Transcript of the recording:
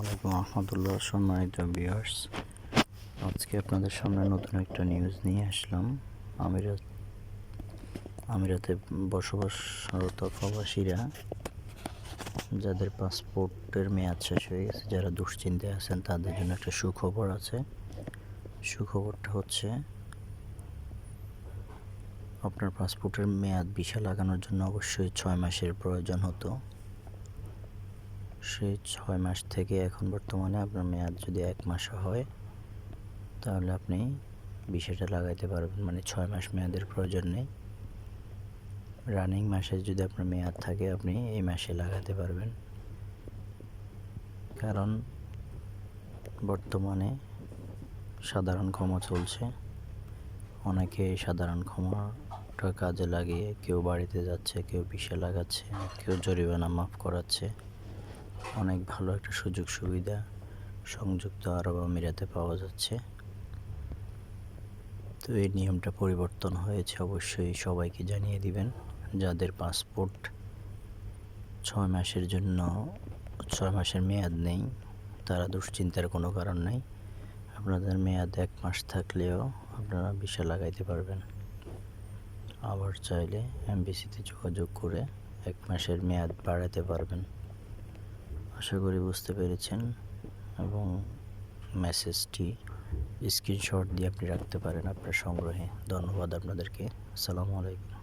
আলাইকুম রহমতুল্লাহ সম্মানিত ভিউয়ার্স। আজকে আপনাদের সামনে নতুন একটা নিউজ নিয়ে আসলাম। আমিরাত আমিরাতে বসবাসরত প্রবাসীরা যাদের পাসপোর্টের মেয়াদ শেষ হয়ে গেছে, যারা দুশ্চিন্তায় আছেন, তাদের জন্য একটা সুখবর আছে। সুখবরটা হচ্ছে, আপনার পাসপোর্টের মেয়াদ ভিসা লাগানোর জন্য অবশ্যই ছয় মাসের প্রয়োজন হতো। সেই ছয় মাস থেকে এখন বর্তমানে আপনার মেয়াদ যদি এক মাস হয়, তাহলে আপনি বিষয়টা লাগাইতে পারবেন। মানে ছয় মাস মেয়াদের প্রয়োজন নেই। রানিং মাসে যদি আপনার মেয়াদ থাকে, আপনি এই মাসে লাগাতে পারবেন। কারণ বর্তমানে সাধারণ ক্ষমা চলছে। অনেকে সাধারণ ক্ষমাটা কাজে লাগিয়ে কেউ বাড়িতে যাচ্ছে, কেউ বিষে লাগাচ্ছে, কেউ জরিমানা মাফ করাচ্ছে। অনেক ভালো একটা সুযোগ সুবিধা সংযুক্ত আরব আমিরাতে পাওয়া যাচ্ছে। তো এই নিয়মটা পরিবর্তন হয়েছে, অবশ্যই সবাইকে জানিয়ে দিবেন। যাদের পাসপোর্ট ছয় মাসের জন্য, ছয় মাসের মেয়াদ নেই, তারা দুশ্চিন্তার কোনো কারণ নেই। আপনাদের মেয়াদ এক মাস থাকলেও আপনারা ভিসা লাগাইতে পারবেন। আবার চাইলে এমবিসিতে যোগাযোগ করে এক মাসের মেয়াদ বাড়াতে পারবেন। আশা করি বুঝতে পেরেছেন এবং মেসেজটি স্ক্রিনশট দিয়ে আপনি রাখতে পারেন আপনার সংগ্রহে। ধন্যবাদ আপনাদেরকে। আসসালামু আলাইকুম।